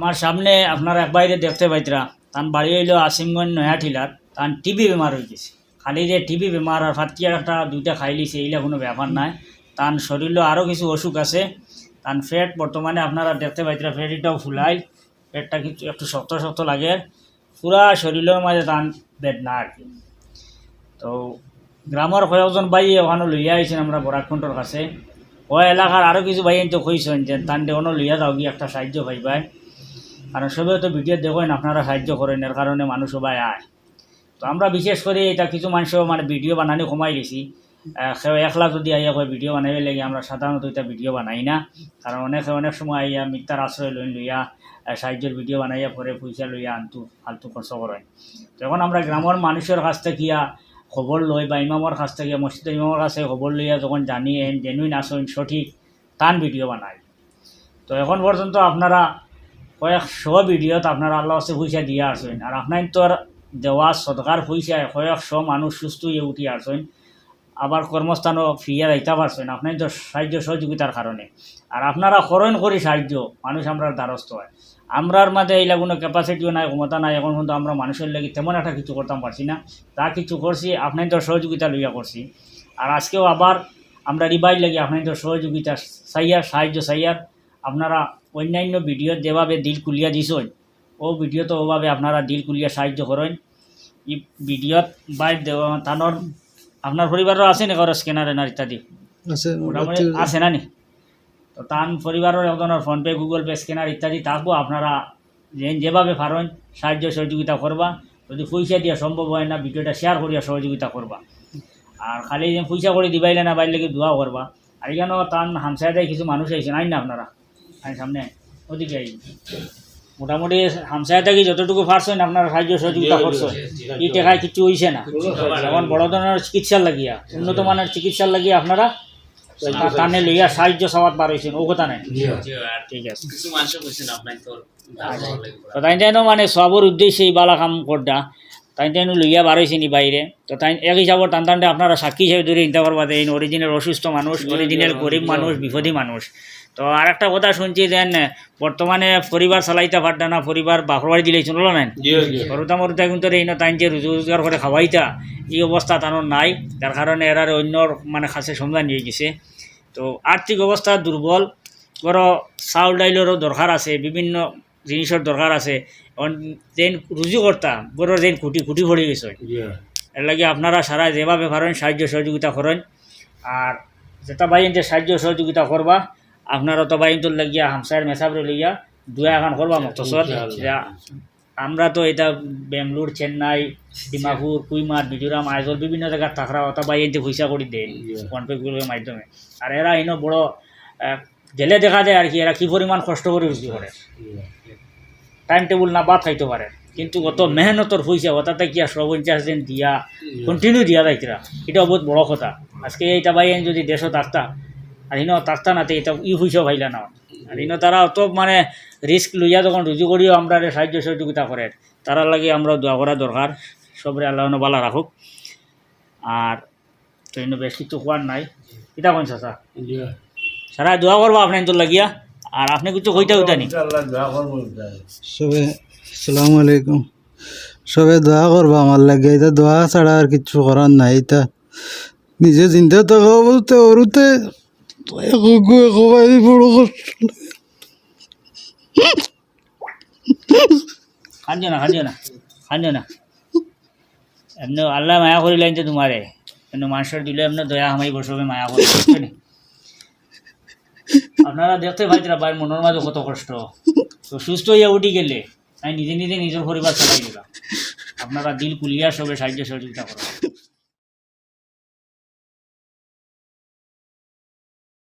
আমার সামনে আপনারা এক বাইরে দেখতে পাইতরা। তান বাড়ি হইল আসিমগঞ্জ নয়াঠিলার তান টিবি বেমার হয়ে গেছে খালি যে টিবি বেমার আর ফাটিয়ার একটা দুইটা খাই লিছে, এইলা কোনো ব্যাপার নাই। তান শরীরও আরও কিছু অসুখ আছে। তান ফ্যাট বর্তমানে আপনারা দেখতে পাইতরা ফ্যাট এটাও ফুলাইল। পেটটা কিছু একটু শক্ত শক্ত লাগে। পুরা শরীরের মাঝে তান বেদনা আর কি। তো গ্রামের কয়েকজন বাই ওখানে লইয়া আইছেন আমরা বরাককুণ্ঠর কাছে। ও এলাকার আরও কিছু ভাই তো কইছেন যে, তান ওখানে লইয়া যাও গিয়ে একটা সাহায্য পাইবাই। কারণ সবে তো ভিডিও দেখেন আপনারা সাহায্য করেন এর কারণে মানুষ সবাই আয়। তো আমরা বিশেষ করে এটা কিছু মানুষ মানে ভিডিও বানানি কমাই আহ, সেও একলা যদি আইয়া কয় ভিডিও বানাইবে লাগে আমরা সাধারণত এটা ভিডিও বানাই না। কারণ অনেকে অনেক সময় আইয়া মিথ্যার আশ্রয় লইন লইয়া সাহায্যের ভিডিও বানাইয়া পরে পয়সা লইয়া আনতু ফালতু খরচ করেন। তো এখন আমরা গ্রামের মানুষের কাছ থেকে খবর লই বা ইমামর কাছ থেকে মসজিদ ইমামর কাছে খবর লইয়া যখন জানি এন জেনুইন আসেন সঠিক তান ভিডিও বানাই। তো এখন পর্যন্ত আপনারা কয়েকশো ভিডিওত আপনারা আল্লাহ কাছে পয়সা দিয়ে আসেন আর আপনার তো আর দেওয়া সদকার পয়সা কয়েকশো মানুষ সুস্থ হয়ে উঠি আসেন আবার কর্মস্থানও ফিরিয়া যাইতে পারছেন আপনার তো সাহায্য সহযোগিতার কারণে আর আপনারা করেন করি সাহায্য মানুষ আমরা দ্বারস্থ হয়। আমরার মাঝে এইলা কোনো ক্যাপাসিটিও নাই, ক্ষমতা নাই। এখন কিন্তু আমরা মানুষের লাগি তেমন একটা কিছু করতাম পারছি না। তা কিছু করছি আপনার তো সহযোগিতা লইয়া করছি। আর আজকেও আবার আমরা রিবাইল লাগি আপনার তো সহযোগিতা চাইয়ার সাহায্য চাইয়ার আপনারা অন্যান্য ভিডিও যেভাবে দিল কুলিয়া দিছেন ও ভিডিও তো ওভাবে আপনারা দিল কুলিয়া সাহায্য করেন। ই ভিডিওত বাই তানোর আপনার পরিবারও আছে নি কারও স্ক্যানার এনার ইত্যাদি? আছে মোটামুটি আছে না নি? তো তান পরিবারের একজনের ফোনপে গুগল পে স্ক্যানার ইত্যাদি থাকব আপনারা যেভাবে পারেন সাহায্য সহযোগিতা করবা। যদি পয়সা দিয়া সম্ভব হয় না ভিডিওটা শেয়ার করিয়া সহযোগিতা করবা। আর খালি যে পয়সা করে দিবাইলে না বাইরে দোয়া করবা। আর এখানেও তান হামসায় কিছু মানুষ আইছেন আইন না আপনারা? আইন সামনে ওদিকে মোটামুটি হামসায় থাকি যতটুকু পারছেন আপনারা সাহায্য সহযোগিতা করছেন এই টেকায় কিছু হইছে না। এখন বড় ধরনের চিকিৎসার লাগিয়া উন্নত মানের চিকিৎসার লাগিয়া আপনারা টানে লইয়া সাহায্য সবাদ বার হয়েছেন ও কথা নাই। ঠিক আছে। কিছু মানুষ কইছেন আপনার তো তাই মানে সবর উদ্দেশ্যে এই বালা কাম করডা তাই যেন লইয়া বার হয়েছেন বাইরে। তো তাই এক হিসাবে টান টানতে আপনারা সাক্ষী হিসেবে ধরে নিতে পারবা যে অরিজিনাল অসুস্থ মানুষ অরিজিনাল গরিব মানুষ বিপদী মানুষ। তো আর একটা কথা শুনছি দেন বর্তমানে পরিবার চালাইতে পারতা না পরিবার বাপরবাড়ি দিলেই শুনলো না মরুতা মরুতা কিন্তু এই না তাই যে রুজি রোজগার করে খাওয়াইতা এই অবস্থা তানোর নাই। যার কারণে এরার অন্য মানে কাছে সন্ধান নিয়ে গেছে। তো আর্থিক অবস্থা দুর্বল। বড় চাউল ডাইলেরও দরকার আছে বিভিন্ন জিনিসের দরকার আছে। যেন রুজি করতা বড় যেন খুঁটি খুঁটি পড়ে গেছে। এর লাগে আপনারা সারা যেভাবে পারেন সাহায্য সহযোগিতা করেন আর যেটা বাইন যে সাহায্য সহযোগিতা করবা আপনারা তো বাইন তোর লাগিয়া হামসায়ের মেসাবরে লইয়া দুয়া এখন করবা মক্তসর যা আমরা তো এটা বেঙ্গলোর চেন্নাই ডিমাপুর কুইমার মিজোরাম আইজল বিভিন্ন জায়গার থাকরা ওটা বাইন পয়সা করে দেন ফোনপে গুগলের মাধ্যমে। আর এরা ইনো বড় গেলে দেখা যায় আর কি এরা কি পরিমাণ কষ্ট করে রুজি করে টাইম টেবিল না বাদ খাইতে পারে। কিন্তু অত মেহনতর পয়সা কি আর সবঞ্চাশ দিন দিয়া কন্টিনিউ দিয়া যাইতরা। এটা বহুত বড় কথা। আজকে এইটা ভাই যদি দেশও থাকতা আর ইনো থাকতা না তো এটা ই পয়সা ভাইলা না। আর ইনো তারা অত মানে রিস্ক লইয়া যখন রুজু করিও আমরা সাহায্য সহযোগিতা করে তারা লাগে আমরা দোয়া করা দরকার। সবরে আল্লাহ বালা রাখুক। আর তো ইনো বেশ কিছু খোয়ার নাই। এটা কোন সারা দোয়া করব আপনি তোর লাগিয়া। আর আপনি কিছু কইতে হইতা নি। সবে আসসালামু আলাইকুম। সবে দোয়া করবা আমার লাগে এটা দোয়া ছাড়া আর কিছু করার নাই এটা নিজে চিন্তা থাকা বলতে ওরুতে বড় কষ্ট। না খাঞ্জো না খাঞ্জো না। এমনি আল্লাহ মায়া করিলেন যে তোমারে। এমনি মানুষের দিলে এমনি দয়া হামাই বসবে মায়া করে? আপনারা দেখতে পাইতরা ভাই মনের মাঝে কত কষ্ট। তো সুস্থ হইয়া উঠি গেলে, তাই নিজে নিজে নিজের পরিবার চালাই দিলাম। আপনারা দিল কুলিয়া সবে সাহায্য সহযোগিতা করো।